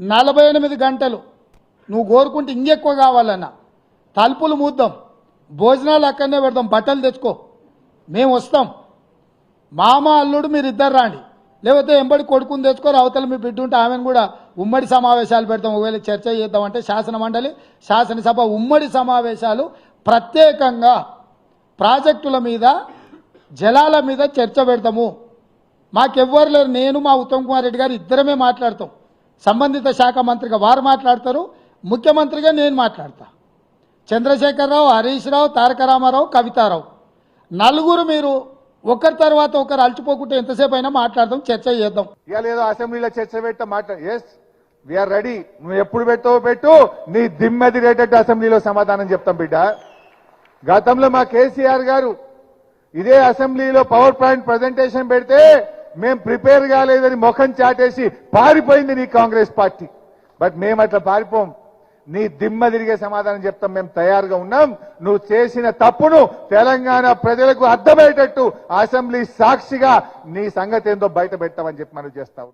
నలభై ఎనిమిది గంటలు. నువ్వు కోరుకుంటే ఇంకెక్కువ కావాలన్నా. తలుపులు మూద్దాం. భోజనాలు అక్కడనే పెడదాం. బట్టలు తెచ్చుకో. మేము వస్తాం. మామ అల్లుడు మీరు ఇద్దరు రాండి. లేకపోతే ఎంబడి కొడుకుని తెచ్చుకోరు అవతల మీ బిడ్డ ఉంటే ఆమెను కూడా ఉమ్మడి సమావేశాలు పెడతాం. ఒకవేళ చర్చ చేద్దామంటే శాసన మండలి శాసనసభ ఉమ్మడి సమావేశాలు ప్రత్యేకంగా ప్రాజెక్టుల మీద జలాల మీద చర్చ పెడతాము. మాకెవ్వరు లేరు. నేను మా ఉత్తమ్ కుమార్ రెడ్డి గారు ఇద్దరమే మాట్లాడతాం. సంబంధిత శాఖ మంత్రిగా వారు మాట్లాడతారు ముఖ్యమంత్రిగా నేను మాట్లాడతా. చంద్రశేఖరరావు హరీష్ రావు తారక రామారావు కవితారావు. నలుగురు మీరు ఒకరి తర్వాత ఒకరు అలచిపోకుంటే ఎంతసేపు అయినా మాట్లాడదాం చర్చ చేద్దాం. ఇవాళ అసెంబ్లీలో చర్చ పెట్ట మాట ఎస్ వీఆర్ రెడీ నువ్వు ఎప్పుడు పెట్టావో పెట్టు. నీ దిమ్మెదిరేటట్టు అసెంబ్లీలో సమాధానం చెప్తాం బిడ్డ. గతంలో మా కేసీఆర్ గారు ఇదే అసెంబ్లీలో పవర్ పాయింట్ ప్రజెంటేషన్ పెడితే మేం ప్రిపేర్ కాలేదని ముఖం చాటేసి పారిపోయింది నీ కాంగ్రెస్ పార్టీ. బట్ మేము అట్లా పారిపోం. నీ దిమ్మ తిరిగే సమాధానం చెప్తాం. మేము తయారుగా ఉన్నాం. నువ్వు చేసిన తప్పును తెలంగాణ ప్రజలకు అర్థమయ్యేటట్టు అసెంబ్లీ సాక్షిగా నీ సంగతి ఏందో బయట పెట్టామని చెప్పి మనం చేస్తావు